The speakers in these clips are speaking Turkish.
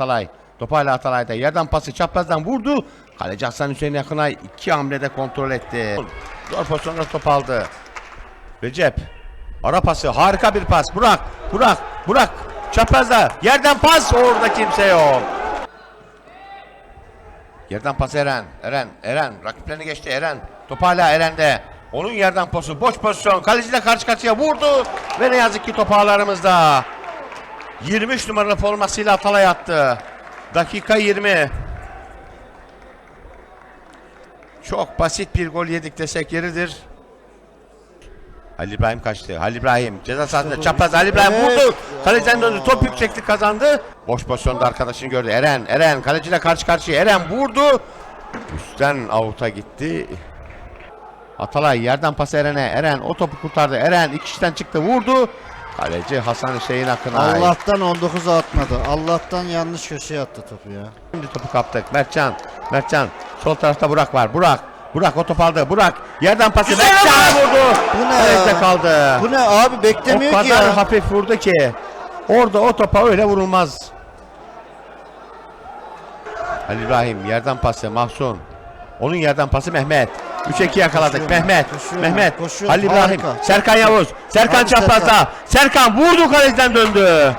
Atalay. Topu hala Atalay'da. Yerden pası çaprazdan vurdu. Kaleci Hasan Hüseyin Yakınay iki hamlede kontrol etti. Zor pozisyonda top aldı. Recep. Ara pası. Harika bir pas. Burak. Burak. Burak. Çaprazda. Yerden pas. Orada kimse yok. Yerden pas Eren. Eren. Eren. Rakiplerini geçti Eren. Top hala Eren'de. Onun yerden pası. Boş pozisyon. Kaleciyle karşı karşıya vurdu. Ve ne yazık ki top ağlarımızda. 23 numaralı formasıyla Atalay attı. Dakika 20. Çok basit bir gol yedik desek yeridir. Halil İbrahim kaçtı. Halil İbrahim ceza sahasında çapraz Halil İbrahim Evet. vurdu. Kaleciden döndü. Top yükseklik kazandı. Boş pozisyonda arkadaşını gördü. Eren, Eren kaleciyle karşı karşıya. Eren vurdu. Üstten avuta gitti. Atalay yerden pas Eren'e. Eren o topu kurtardı. Eren iki kişiden çıktı vurdu. Kaleci Hasan Hüseyin Akınay. Allah'tan 19'a atmadı. Allah'tan yanlış köşeye attı topu ya. Şimdi topu kaptık. Mertcan. Mertcan. Sol tarafta Burak var. Burak. Burak o top aldı. Burak. Yerden pası. Mertcan vurdu. Bu ne Kalede kaldı. Bu ne abi o beklemiyor kadar ki ya. hafif vurdu ki. Orada o topa öyle vurulmaz. Ali İbrahim yerden pası Mahsun. Onun yerden pası Mehmet. 3-2 yakaladık. Koşuyor, Mehmet. koşuyor, Mehmet. koşuyor. Halil İbrahim. Harika. Serkan Yavuz. Serkan çaprazda. Serkan. vurdu kaleciden döndü.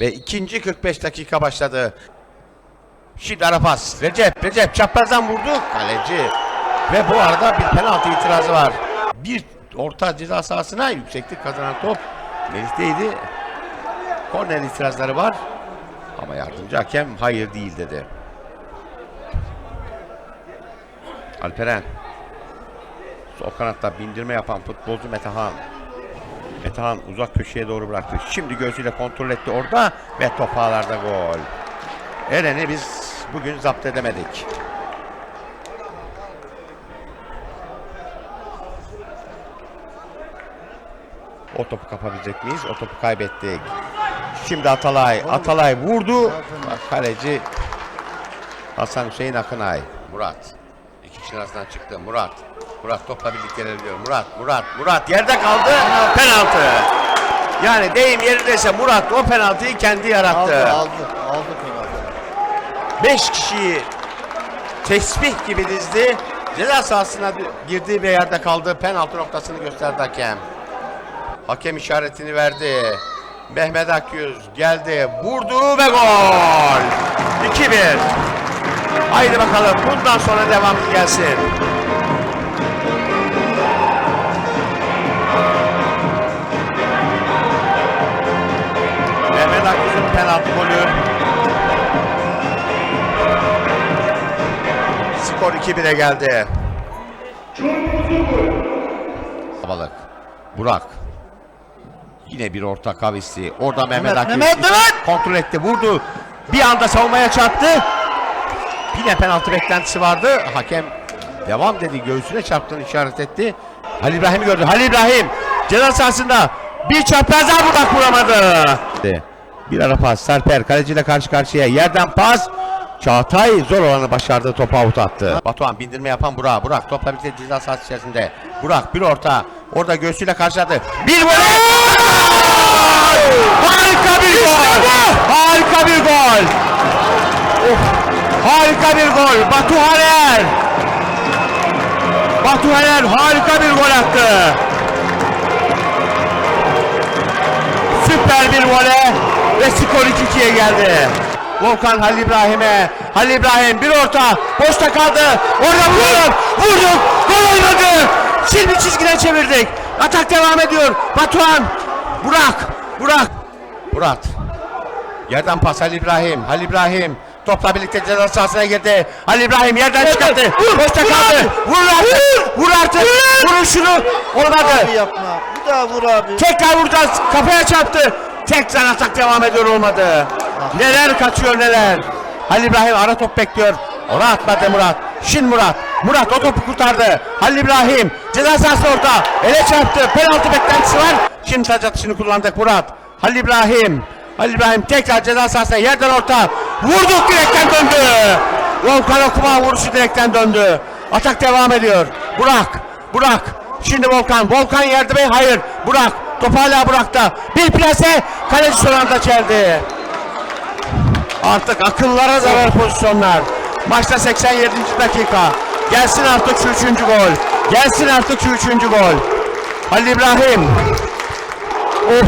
Ve ikinci 45 dakika başladı. Şimdi ara pas. Recep, Recep çaprazdan vurdu. Kaleci. Ve bu arada bir penaltı itirazı var. Bir orta ceza sahasına yükseklik kazanan top Melih'teydi. Korner itirazları var. Ama yardımcı hakem hayır değil dedi. Alperen. Sol kanatta bindirme yapan futbolcu Metehan. Metehan uzak köşeye doğru bıraktı. Şimdi gözüyle kontrol etti orada ve top ağlarda gol. Eren'i biz bugün zapt edemedik. O topu kapabilecek miyiz? O topu kaybettik. Şimdi Atalay. Atalay vurdu. Bak, Kaleci Hasan Hüseyin Akınay. Murat. İki kişinin arasından çıktı. Murat. Murat topla birlikte ilerliyor. Murat, Murat, Murat yerde kaldı. Penaltı. Yani deyim yerindeyse Murat o penaltıyı kendi yarattı. Aldı aldı. Aldı penaltı. 5 kişiyi tesbih gibi dizdi. Ceza sahasına girdiği bir yerde kaldı. Penaltı noktasını gösterdi hakem. Hakem işaretini verdi. Mehmet Akyüz geldi, vurdu ve gol. 2-1. Haydi bakalım bundan sonra devam gelsin. Mehmet Akyüz'ün penaltı golü. Skor 2-1'e geldi. Balık. Burak. Yine bir orta kavisti. Orada Mehmet, Akgül Mehmet, Mehmet! kontrol etti. Vurdu. Bir anda savunmaya çarptı. Yine penaltı beklentisi vardı. Hakem devam dedi. Göğsüne çarptığını işaret etti. Halil İbrahim'i gördü. Halil İbrahim ceza sahasında bir çapraz daha Burak vuramadı. Bir ara pas. Serper kaleciyle karşı karşıya. Yerden pas. Çağatay zor olanı başardı. Topu out attı. Batuhan bindirme yapan Burak. Burak topla birlikte ceza sahası içerisinde. Burak bir orta. Orada göğsüyle karşıladı. Bir gol! Harika bir gol! Harika bir gol! Of! Harika bir gol! Batu Haner! Batu Haner harika bir gol attı. Süper bir vole ve skor 2-2'ye geldi. Volkan Halil İbrahim'e. Halil İbrahim bir orta. Boşta kaldı. Orada vuruyor. Vurduk. Gol olmadı. Şimdi çizgiden çevirdik. Atak devam ediyor. Batuhan. Burak. Burak. Murat. Yerden pas Halil İbrahim. Halil İbrahim. Topla birlikte ceza sahasına girdi. Halil İbrahim yerden çıkarttı. Boşta kaldı. Vur artık. Vur artık. Vurun şunu. Olmadı. Abi yapma. Bir daha vur abi. Tekrar vuracağız. Kafaya çarptı. Tekrar atak devam ediyor olmadı. Neler kaçıyor neler. Halil İbrahim ara top bekliyor. Ona atmadı Murat. Şimdi Murat. Murat o topu kurtardı. Halil İbrahim ceza sahası orta. Ele çarptı. Penaltı beklentisi var. Şimdi saç atışını kullandık Murat. Halil İbrahim. Halil İbrahim tekrar ceza sahasına yerden orta. Vurduk direkten döndü. Volkan Okuma vuruşu direkten döndü. Atak devam ediyor. Burak. Burak. Şimdi Volkan. Volkan yerde mi? Hayır. Burak. Top hala Burak'ta. Bir plase. Kaleci son anda çeldi. Artık akıllara zarar pozisyonlar. Maçta 87. dakika. Gelsin artık şu üçüncü gol. Gelsin artık şu üçüncü gol. Halil İbrahim. Of.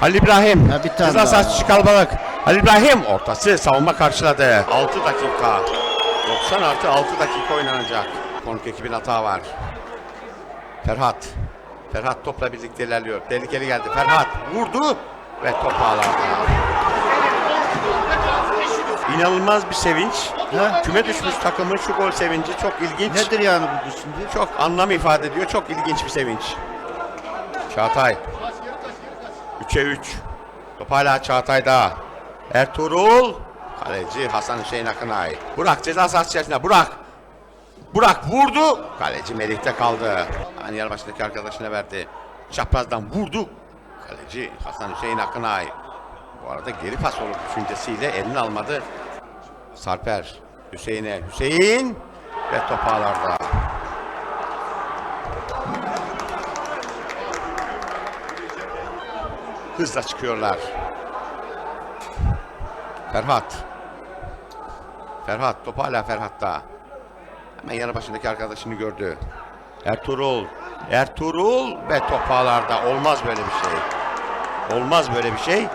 Halil İbrahim. Ya bir tane Ceza daha. sahası içi kalabalık. Halil İbrahim ortası savunma karşıladı. 6 dakika. 90 artı 6 dakika oynanacak. Konuk ekibin hata var. Ferhat. Ferhat topla birlikte ilerliyor. Tehlikeli geldi. Ferhat vurdu ve top ağlarda. İnanılmaz bir sevinç. He? Küme düşmüş takımın şu gol sevinci çok ilginç. Nedir yani bu şimdi? Çok anlam ifade ediyor. Çok ilginç bir sevinç. Çağatay. 3'e 3. Top hala Çağatay'da. Ertuğrul. Kaleci Hasan Hüseyin Akınay. Burak ceza sahası içerisinde. Burak. Burak vurdu. Kaleci Melih'te kaldı. Hani yer başındaki arkadaşına verdi. Çaprazdan vurdu. Kaleci Hasan Hüseyin Akınay. Bu arada geri pas olur düşüncesiyle elini almadı. Sarper Hüseyin'e. Hüseyin ve top ağlarda. Hızla çıkıyorlar. Ferhat. Ferhat. Top hala Ferhat'ta. Hemen yanı başındaki arkadaşını gördü. Ertuğrul. Ertuğrul ve top ağlarda. Olmaz böyle bir şey. Olmaz böyle bir şey.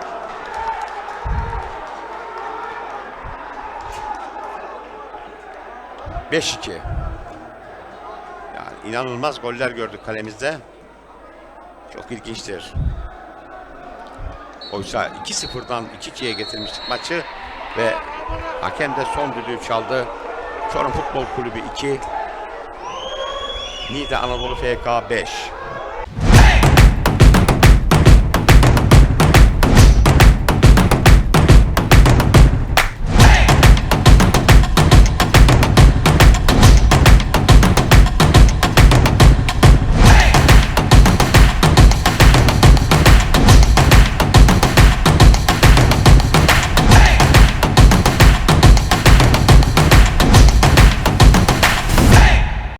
Beş iki. Yani inanılmaz goller gördük kalemizde. Çok ilginçtir. Oysa 2-0'dan 2-2'ye getirmiştik maçı ve hakem de son düdüğü çaldı. Çorum Futbol Kulübü 2, Niğde Anadolu FK 5.